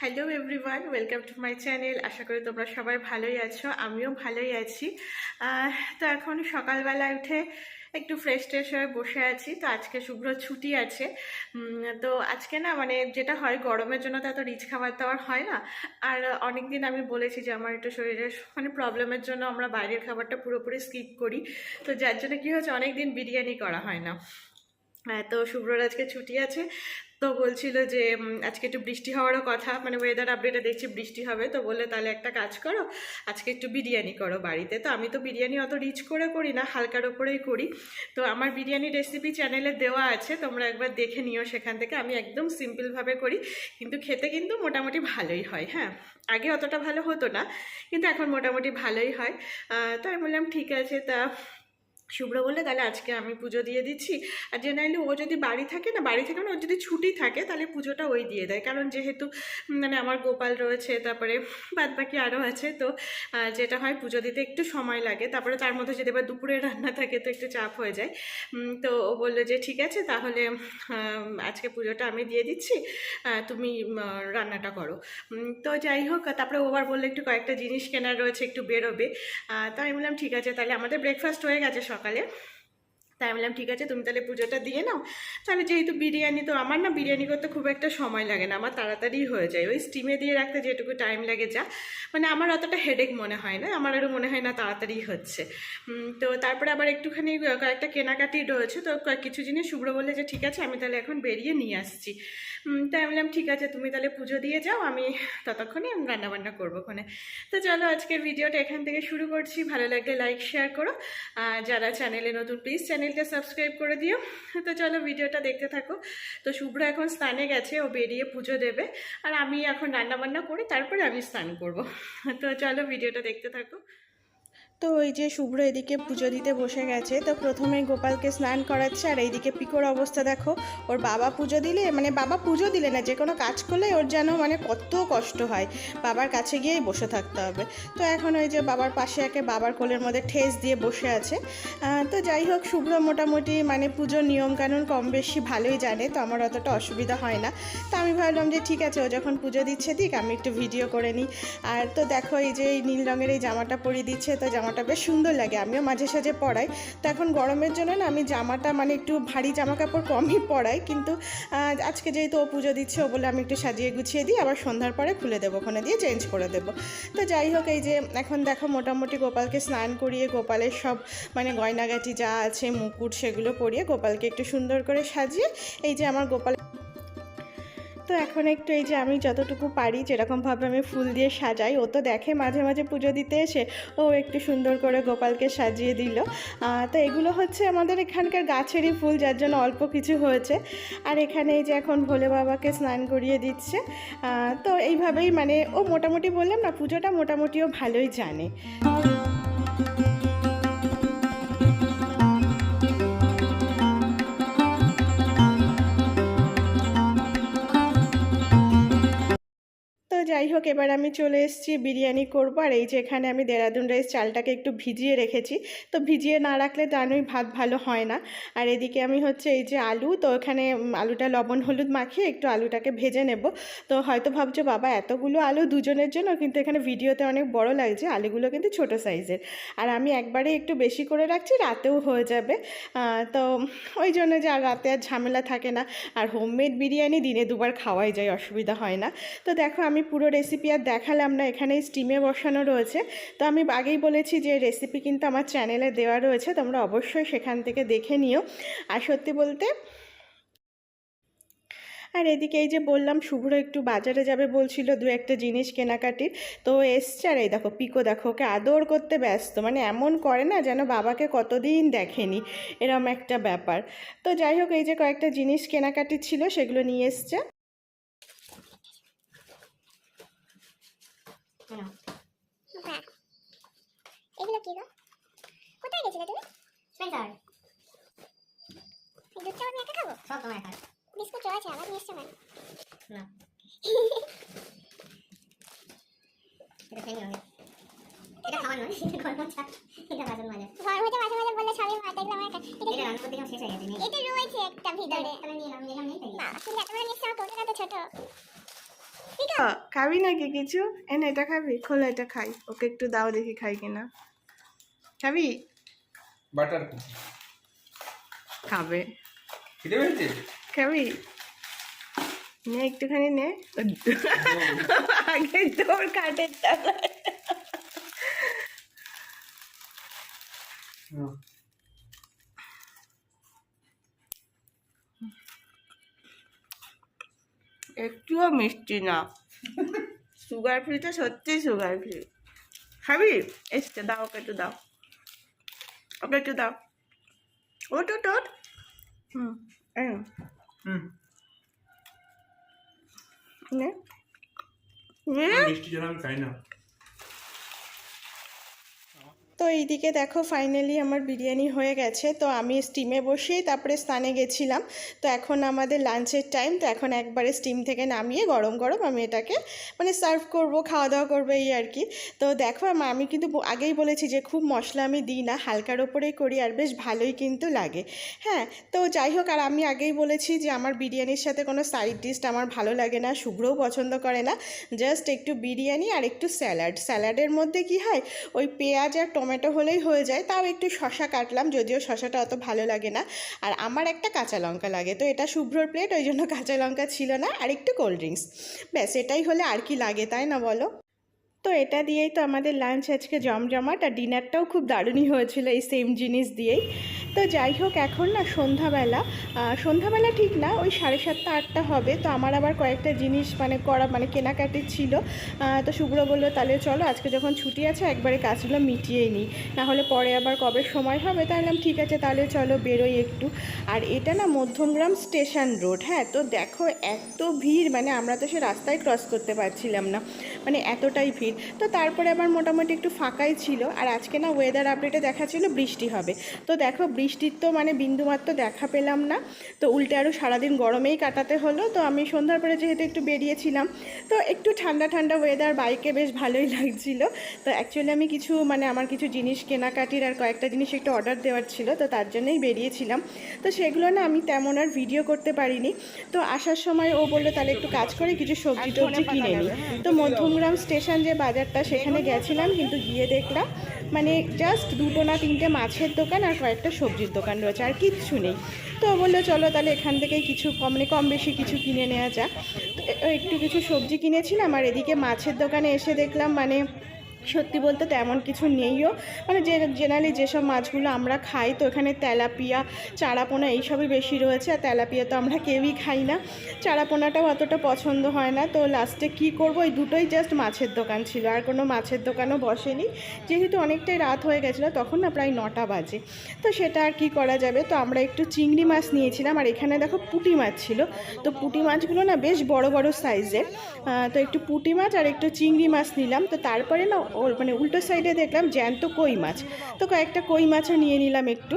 Hello everyone welcome to my channel আশা করি তোমরা সবাই ভালোই আছো, আমিও ভালোই আছি। তো এখন সকালবেলা উঠে একটু ফ্রেশ ট্রেশ হয়ে বসে আছি। তো আজকে শুভ্র ছুটি আছে। তো আজকে না মানে যেটা হয়, গরমের জন্য তো এত রিচ খাবার দাবার হয় না। আর অনেক দিন আমি বলেছি যে আমার একটু শরীরের মানে প্রবলেমের জন্য আমরা বাইরের খাবারটা পুরোপুরি স্কিপ করি। তো যার জন্য কী হচ্ছে অনেক দিন বিরিয়ানি করা হয় না। তো শুভ্রর আজকে ছুটি আছে। তো বলছিল যে আজকে একটু বৃষ্টি হওয়ারও কথা মানে ওয়েদার আপডেটে দেখছি বৃষ্টি হবে, তো বললে তাহলে একটা কাজ করো, আজকে একটু বিরিয়ানি করো বাড়িতে। তো আমি তো বিরিয়ানি অত রিচ করে করি না, হালকার ওপরেই করি। তো আমার বিরিয়ানি রেসিপি চ্যানেলে দেওয়া আছে, তোমরা একবার দেখে নিও সেখান থেকে। আমি একদম সিম্পলভাবে করি, কিন্তু খেতে কিন্তু মোটামুটি ভালোই হয় হ্যাঁ। আগে অতটা ভালো হতো না, কিন্তু এখন মোটামুটি ভালোই হয়। তো আমি বললাম, ঠিক আছে, তা শুভ্র বললে, তাহলে আজকে আমি পুজো দিয়ে দিচ্ছি। আর যে নাইলে ও যদি বাড়ি থাকে না, বাড়ি থাকে না ওর যদি ছুটি থাকে, তাহলে পুজোটা ওই দিয়ে দেয়। কারণ যেহেতু মানে আমার গোপাল রয়েছে, তারপরে বাদ বাকি আরও আছে, তো যেটা হয় পুজো দিতে একটু সময় লাগে। তারপরে তার মধ্যে যদি এবার দুপুরে রান্না থাকে, তো একটু চাপ হয়ে যায়। তো ও বলল যে, ঠিক আছে, তাহলে আজকে পুজোটা আমি দিয়ে দিচ্ছি তুমি রান্নাটা করো। তো যাই হোক, তারপরে ও আবার বলল, একটু কয়েকটা জিনিস কেনার রয়েছে, একটু বেরোবে। তো আমি বললাম, ঠিক আছে, তাহলে আমাদের ব্রেকফাস্ট হয়ে গেছে সকালে। তাই বললাম, ঠিক আছে, তুমি তাহলে পুজোটা দিয়ে নাও। তাহলে যেহেতু বিরিয়ানি, তো আমার না বিরিয়ানি করতে খুব একটা সময় লাগে না, আমার তাড়াতাড়ি হয়ে যায়। ওই স্টিমে দিয়ে রাখতে যেটুকু টাইম লাগে যা। মানে আমার অতটা হেডেক মনে হয় না, আমার আরও মনে হয় না তাড়াতাড়ি হচ্ছে। তো তারপরে আবার একটুখানি কয়েকটা কেনাকাটি রয়েছে, তো কিছু জিনিস শুভ্র বললে যে, ঠিক আছে, আমি তাহলে এখন বেরিয়ে নিয়ে আসছি। তাই আমি বললাম, ঠিক আছে, তুমি তাহলে পুজো দিয়ে যাও, আমি ততক্ষণে আমি রান্নাবান্না করব ওখানে। তো চলো, আজকের ভিডিওটা এখান থেকে শুরু করছি। ভালো লাগলে লাইক শেয়ার করো। আর যারা চ্যানেলে নতুন প্লিজ চ্যানেলটা সাবস্ক্রাইব করে দিও। তো চলো, ভিডিওটা দেখতে থাকো। তো শুভ্র এখন স্নানে গেছে, ও বেরিয়ে পুজো দেবে। আর আমি এখন রান্নাবান্না করে তারপরে আমি স্নান করব। তো চলো, ভিডিওটা দেখতে থাকো। তো ওই যে শুভ্র এদিকে পুজো দিতে বসে গেছে, তো প্রথমে গোপালকে স্নান করাচ্ছে আর এইদিকে পিকোর অবস্থা দেখো। ওর বাবা পুজো দিলে মানে বাবা পুজো দিলে না যে কোনো কাজ করলে ওর যেন মানে কত কষ্ট হয়, বাবার কাছে গিয়েই বসে থাকতে হবে। তো এখন ওই যে বাবার পাশে একে বাবার কোলের মধ্যে ঠেস দিয়ে বসে আছে। তো যাই হোক, শুভ্র মোটামুটি মানে পুজোর নিয়মকানুন কম বেশি ভালোই জানে, তো আমার অতটা অসুবিধা হয় না। তো আমি ভাবলাম যে ঠিক আছে, ও যখন পুজো দিচ্ছে দিক, আমি একটু ভিডিও করে নিই। আর তো দেখো এই যে এই নীল রঙের এই জামাটা পরিয়ে দিচ্ছে, তো জামাটা বেশ সুন্দর লাগে, আমিও মাঝে সাঝে পরাই। তো এখন গরমের জন্য না আমি জামাটা মানে একটু ভারী জামা কাপড় কমই পরাই, কিন্তু আজকে যেহেতু ও পুজো দিচ্ছে, ও বলে আমি একটু সাজিয়ে গুছিয়ে দিই, আবার সন্ধ্যার পরে খুলে দেবো, ওখানে দিয়ে চেঞ্জ করে দেবো। তো যাই হোক, এই যে এখন দেখো মোটামুটি গোপালকে স্নান করিয়ে, গোপালের সব মানে গয়নাগাটি যা আছে, মুকুট সেগুলো পরিয়ে গোপালকে একটু সুন্দর করে সাজিয়ে, এই যে আমার গোপাল তো এখন একটু এই যে আমি যতটুকু পারি যেরকমভাবে আমি ফুল দিয়ে সাজাই, ও তো দেখে মাঝে মাঝে পুজো দিতে এসে ও একটু সুন্দর করে গোপালকে সাজিয়ে দিল। তো এগুলো হচ্ছে আমাদের এখানকার গাছেরই ফুল, যার জন্য অল্প কিছু হয়েছে। আর এখানে এই যে এখন ভোলে বাবাকে স্নান করিয়ে দিচ্ছে। তো এইভাবেই মানে ও মোটামুটি বললাম না, পুজোটা মোটামুটিও ভালোই জানে। যাই হোক, এবার আমি চলে এসেছি, বিরিয়ানি করব। আর এই যে এখানে আমি দেরাদুন রাইস চালটাকে একটু ভিজিয়ে রেখেছি। তো ভিজিয়ে না রাখলে জানোই ভাত ভালো হয় না। আর এদিকে আমি হচ্ছে এই যে আলু, তো এখানে আলুটা লবণ, হলুদ মাখিয়ে একটু আলুটাকে ভেজে নেব। তো হয়তো ভাবছ, বাবা, এতগুলো আলু দুজনের জন্য? কিন্তু এখানে ভিডিওতে অনেক বড় লাগছে, আলুগুলো কিন্তু ছোট সাইজের। আর আমি একবারে একটু বেশি করে রাখছি, রাতেও হয়ে যাবে। তো ওই জন্য যে আর রাতে আর ঝামেলা থাকে না। আর হোমমেড বিরিয়ানি দিনে দুবার খাওয়াই যায়, অসুবিধা হয় না। তো দেখো, আমি পুরো রেসিপি আর দেখালাম না এখানে স্টিমে বসানো রয়েছে। তো আমি আগেই বলেছি যে রেসিপি কিন্তু আমার চ্যানেলে দেওয়া রয়েছে, তোমরা অবশ্যই সেখান থেকে দেখে নিও। আর সত্যি বলতে, আর এদিকে এই যে বললাম, শুভ্র একটু বাজারে যাবে বলছিল দু একটা জিনিস কেনাকাটির। তো এসছে আর এই দেখো, পিকো দেখো, ওকে আদর করতে ব্যস্ত মানে এমন করে না যেন বাবাকে কতদিন দেখেনি, এরম একটা ব্যাপার। তো যাই হোক, এই যে কয়েকটা জিনিস কেনাকাটির ছিল, সেগুলো নিয়ে এসছে। বাহ এগুলো কি গো? কোথায় গেছিলে তুমি? এই দুধটা আমি একা খাব? সব তোমার একার বিস্কুট আছে আবার নিয়ে এসছো না। এটা সেমি রঙের এটা। খাওয়ার নয় এটা গরম চা এটা বাসন মাজা ঘর হতে মাঝে মাঝে বললে সবই মাথা এগুলো আমার এটা এটা রান্না করতে গেলে শেষ হয়ে গেছে এটা রয়েছে একটা ভিতরে। তাহলে নিয়ে নিলাম নেই তাই বাবা এত বড় নিশ্চয় কৌটোটা তো ছোট। খাবি নাকি কিছু? এনে এটা খাবি? খোলা এটা খাই। ওকে একটু দাও দেখি খাই কিনা। খাবি? বাটার খাবে। খাবি? নে একটুখানি নে। আগে তোর কাঠের তলায়। একটুও মিষ্টি না। সুগার ফ্রি তো সত্যি সুগার ফ্রি খাবি এসছে দাও ওকে একটু দাও। ওকে একটু দাও। ওট ওট ওট। হুম হুম। মিষ্টি জানা আমি খাই না। তো এইদিকে দেখো ফাইনালি আমার বিরিয়ানি হয়ে গেছে। তো আমি স্টিমে বসেই তারপরে স্নানে গেছিলাম। তো এখন আমাদের লাঞ্চের টাইম তো এখন একবারে স্টিম থেকে নামিয়ে গরম গরম আমি এটাকে মানে সার্ভ করব, খাওয়া দাওয়া করব এই আর কি। তো দেখো আমি কিন্তু আগেই বলেছি যে খুব মশলা আমি দিই না, হালকার ওপরেই করি আর বেশ ভালোই কিন্তু লাগে। হ্যাঁ তো যাই হোক, আর আমি আগেই বলেছি যে আমার বিরিয়ানির সাথে কোনো সাইড ডিশ আমার ভালো লাগে না শুভ্রও পছন্দ করে না। জাস্ট একটু বিরিয়ানি আর একটু স্যালাড স্যালাডের মধ্যে কি হয়, ওই পেঁয়াজ আর হলেই হয়ে যায়, তাও একটু শশা কাটলাম, যদিও শশাটা অত ভালো লাগে না। আর আমার একটা কাঁচা লঙ্কা লাগে, তো এটা শুভ্রর প্লেট ওই জন্য কাঁচা লঙ্কা ছিল না, আর একটু কোল্ড ড্রিঙ্কস ব্যাস, এটাই হলে আর কি লাগে, তাই না বলো? তো এটা দিয়েই তো আমাদের লাঞ্চ আজকে জমজমাট, আর ডিনারটাও খুব দারুণই হয়েছিল এই সেম জিনিস দিয়েই। তো যাই হোক, এখন না সন্ধ্যাবেলা। সন্ধ্যাবেলা ঠিক না, ওই সাড়ে সাতটা, আটটা হবে। তো আমার আবার কয়েকটা জিনিস মানে করা মানে কেনাকাটি ছিল। তো শুভ্র বলল, তাহলে চলো, আজকে যখন ছুটি আছে, একবারে কাজগুলো মিটিয়েই নিই না। হলে পরে আবার কবে সময় হবে? তাহলে ঠিক আছে, তাহলে চলো, বেরোই একটু। আর এটা না মধ্যমগ্রাম স্টেশন রোড হ্যাঁ? তো দেখো, এত ভিড় মানে আমরা তো সে রাস্তায় ক্রস করতে পারছিলাম না। মানে এতটাই ভিড়। তো তারপরে আবার মোটামুটি একটু ফাঁকাই ছিল। আর আজকে না ওয়েদার আপডেটে দেখা ছিল বৃষ্টি হবে। তো দেখো বৃষ্টির তো মানে বিন্দুমাত্র দেখা পেলাম না। তো উল্টে আরও সারাদিন গরমেই কাটাতে হলো। তো আমি সন্ধ্যার পরে যেহেতু একটু বেরিয়েছিলাম তো একটু ঠান্ডা ঠান্ডা ওয়েদার বাইকে বেশ ভালোই লাগছিল। তো অ্যাকচুয়ালি আমি কিছু মানে আমার কিছু জিনিস কেনাকাটির আর কয়েকটা জিনিস একটু অর্ডার দেওয়ার ছিল তো তার জন্যই বেরিয়েছিলাম। তো সেগুলো না আমি তেমন আর ভিডিও করতে পারিনি। তো আসার সময় ও বলল তাহলে একটু কাজ করে কিছু সবজি টবজি কিনে নিই তো মধ্যমগ্রাম স্টেশন যে বাজারটা সেখানে গেছিলাম কিন্তু গিয়ে দেখলাম মানে জাস্ট দুটো না তিনটে মাছের দোকান আর কয়েকটা সবজির দোকান রয়েছে আর কিচ্ছু নেই। তো বলল, চলো তাহলে এখান থেকেই কিছু কম মানে কম বেশি কিছু কিনে নেওয়া যাক। একটু কিছু সবজি কিনেছিলাম আর এদিকে মাছের দোকানে এসে দেখলাম মানে সত্যি বলতে তেমন কিছু নেইও। মানে যে জেনারেলি যেসব মাছগুলো আমরা খাই, তো এখানে তেলাপিয়া, চারাপোনা এইসবই বেশি রয়েছে। আর তেলাপিয়া তো আমরা কেউই খাই না। চারাপোনাটাও অতটা পছন্দ হয় না। তো লাস্টে কি করব? এই দুটোই জাস্ট মাছের দোকান ছিল। আর কোনো মাছের দোকানও বসেনি। যেহেতু অনেকটাই রাত হয়ে গেছিল, তখন না প্রায় নটা বাজে। তো সেটা আর কি করা যাবে? তো আমরা একটু চিংড়ি মাছ নিয়েছিলাম। আর এখানে দেখো পুঁটি মাছ ছিল। তো পুঁটি মাছগুলো না বেশ বড় বড় সাইজের তো একটু পুঁটি মাছ আর একটু চিংড়ি মাছ নিলাম। তো তারপরে না ওর মানে উল্টো সাইডে দেখলাম জ্যান্ত কই মাছ। তো কয়েকটা কই মাছও নিয়ে নিলাম একটু।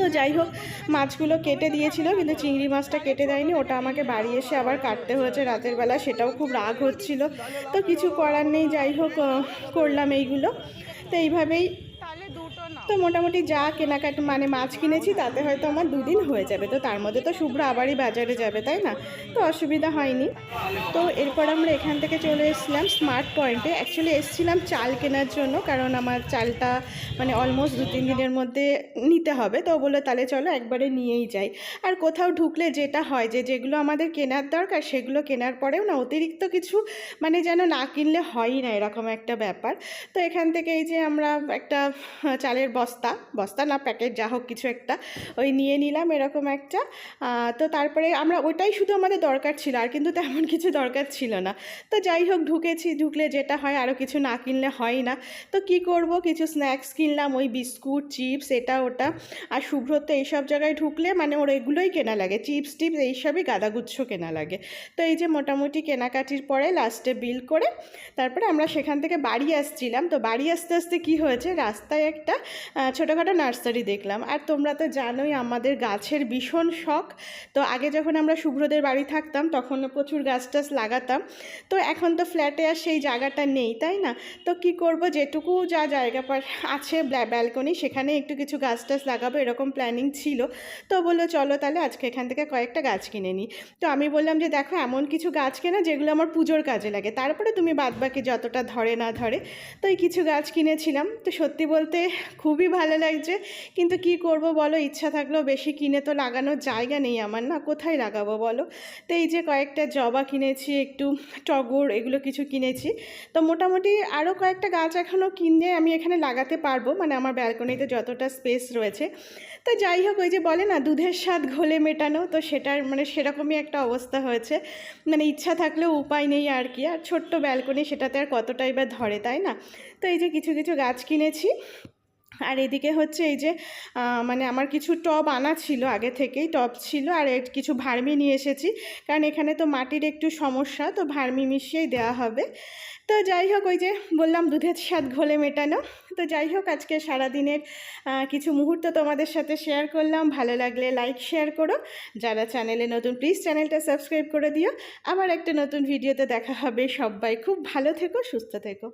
তো যাই হোক, মাছগুলো কেটে দিয়েছিল, কিন্তু চিংড়ি মাছটা কেটে দেয়নি। ওটা আমাকে বাড়ি এসে আবার কাটতে হয়েছে রাতের বেলা, সেটাও খুব রাগ হচ্ছিল। তো কিছু করার নেই, যাই হোক করলাম এইগুলো। তো এইভাবেই তো মোটামুটি যা কেনাকাটা মানে মাছ কিনেছি, তাতে হয়তো আমার দুদিন হয়ে যাবে। তো তার মধ্যে তো শুভ্র আবারই বাজারে যাবে, তাই না? তো অসুবিধা হয়নি। তো এরপর আমরা এখান থেকে চলে এসেছিলাম স্মার্ট পয়েন্টে অ্যাকচুয়ালি এসেছিলাম চাল কেনার জন্য, কারণ আমার চালটা মানে অলমোস্ট দু, তিন দিনের মধ্যে নিতে হবে। তো ও বলল, তাহলে চলো একবারে নিয়েই যাই। আর কোথাও ঢুকলে যেটা হয় যে, যেগুলো আমাদের কেনার দরকার, সেগুলো কেনার পরেও না অতিরিক্ত কিছু মানে যেন না কিনলে হয়ই না, এরকম একটা ব্যাপার। তো এখান থেকে এই যে আমরা একটা চালের বস্তা বস্তা না প্যাকেট, যা হোক কিছু একটা, ওই নিয়ে নিলাম এরকম একটা। তো তারপরে আমরা ওটাই শুধু আমাদের দরকার ছিল, আর কিন্তু তেমন কিছু দরকার ছিল না। তো যাই হোক, ঢুকেছি, ঢুকলে যেটা হয় আরও কিছু না কিনলে হয় না। তো কি করব? কিছু স্ন্যাক্স কিনলাম, ওই বিস্কুট, চিপস, এটা, ওটা। আর শুভ্রত এইসব জায়গায় ঢুকলে মানে ওর এগুলোই কেনা লাগে। চিপস, টিপস এইসবই গাদাগুচ্ছ কেনা লাগে। তো এই যে মোটামুটি কেনাকাটির পরে লাস্টে বিল করে তারপরে আমরা সেখান থেকে বাড়ি আসছিলাম। তো বাড়ি আসতে আসতে কি হয়েছে? রাস্তায় একটা ছোটোখাটো নার্সারি দেখলাম। আর তোমরা তো জানোই আমাদের গাছের ভীষণ শখ। তো আগে যখন আমরা শুভ্রদের বাড়ি থাকতাম, তখন প্রচুর গাছ টাছ লাগাতাম। তো এখন তো ফ্ল্যাটে আর সেই জায়গাটা নেই, তাই না? তো কি করব? যেটুকু যা জায়গা পার আছে ব্যালকনি সেখানে একটু কিছু গাছ টাছ লাগাবো, এরকম প্ল্যানিং ছিল। তো বলল, চলো তাহলে আজকে এখান থেকে কয়েকটা গাছ কিনে নিই তো আমি বললাম যে, দেখো, এমন কিছু গাছ কেনা যেগুলো আমার পুজোর কাজে লাগে। তারপরে তুমি বাদবাকি যতটা ধরে না ধরে, তো এই কিছু গাছ কিনেছিলাম। তো সত্যি বলতে খুবই ভালো লাগছে। কিন্তু কি করব বলো? ইচ্ছা থাকলেও বেশি কিনে তো লাগানোর জায়গা নেই আমার। না, কোথায় লাগাবো বলো? তো এই যে কয়েকটা জবা কিনেছি, একটু টগর এগুলো কিছু কিনেছি। তো মোটামুটি আরও কয়েকটা গাছ এখনও কিনে আমি এখানে লাগাতে পারব। মানে আমার ব্যালকনিতে যতটা স্পেস রয়েছে। তো যাই হোক, ওই যে বলে না, দুধের স্বাদ ঘোলে মেটানো। তো সেটার মানে সেরকমই একটা অবস্থা হয়েছে। মানে ইচ্ছা থাকলেও উপায় নেই আর কি। আর ছোট্ট ব্যালকনি সেটাতে আর কতটাই বা ধরে, তাই না? তো এই যে কিছু কিছু গাছ কিনেছি। আর এদিকে হচ্ছে এই যে মানে আমার কিছু টব আনা ছিল আগে থেকেই, টব ছিল আর কিছু ভার্মি নিয়ে এসেছি। কারণ এখানে তো মাটির একটু সমস্যা, তো ভার্মি মিশিয়েই দেওয়া হবে। তো যাই হোক, ওই যে বললাম দুধের স্বাদ ঘোলে মেটানো। তো যাই হোক, আজকে সারাদিনের কিছু মুহূর্ত তোমাদের সাথে শেয়ার করলাম। ভালো লাগলে লাইক শেয়ার করো। যারা চ্যানেলে নতুন প্লিজ চ্যানেলটা সাবস্ক্রাইব করে দিও। আবার একটা নতুন ভিডিওতে দেখা হবে সবাই। খুব ভালো থেকো, সুস্থ থেকো।